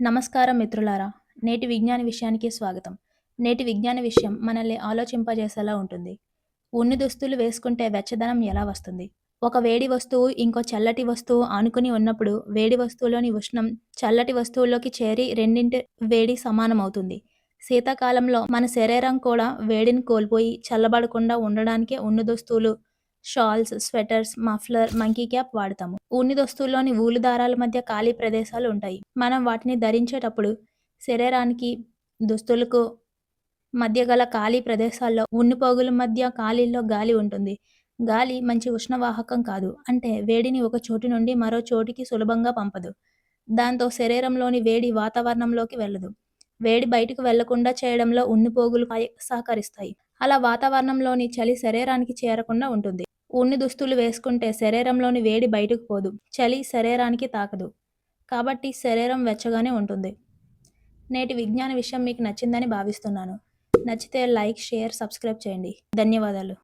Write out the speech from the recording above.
నమస్కారం మిత్రులారా నేటి విజ్ఞాన విషయానికి స్వాగతం. నేటి విజ్ఞాన విషయం మనల్ని ఆలోచింపజేసేలా ఉంటుంది. ఉన్ని దుస్తులు వేసుకుంటే వెచ్చదనం ఎలా వస్తుంది? ఒక వేడి వస్తువు ఇంకో చల్లటి వస్తువు ఆనుకుని ఉన్నప్పుడు వేడి వస్తువులోని ఉష్ణం చల్లటి వస్తువులోకి చేరి రెండింటి వేడి సమానమవుతుంది. శీతాకాలంలో మన శరీరం కూడా వేడిని కోల్పోయి చల్లబడకుండా ఉండడానికే ఉన్ని దుస్తువులు shawls sweaters muffler monkey cap వాడతాము. ఉన్ని దుస్తుల్లోని ఊలు దారాల మధ్య ఖాళీ ప్రదేశాలు ఉంటాయి. మనం వాటిని ధరించేటప్పుడు శరీరానికి దుస్తులకు మధ్య గల ఖాళీ ప్రదేశాల్లో ఉన్ని పోగుల మధ్య ఖాళీల్లో గాలి ఉంటుంది. గాలి మంచి ఉష్ణవాహకం కాదు. అంటే వేడిని ఒక చోటు నుండి మరో చోటికి సులభంగా పంపదు. దాంతో శరీరంలోని వేడి వాతావరణంలోకి వెళ్ళదు. వేడి బయటకు వెళ్ళకుండా చేయడంలో ఉన్ని పోగులు సహకరిస్తాయి. అలా వాతావరణంలోని చలి శరీరానికి చేరకుండా ఉంటుంది. ఉన్ని దుస్తులు వేసుకుంటే శరీరంలోని వేడి బయటకు పోదు చలి శరీరానికి తాకదు. కాబట్టి శరీరం వెచ్చగానే ఉంటుంది. నేటి విజ్ఞాన విషయం మీకు నచ్చిందని భావిస్తున్నాను. నచ్చితే లైక్ షేర్ సబ్స్క్రైబ్ చేయండి. ధన్యవాదాలు.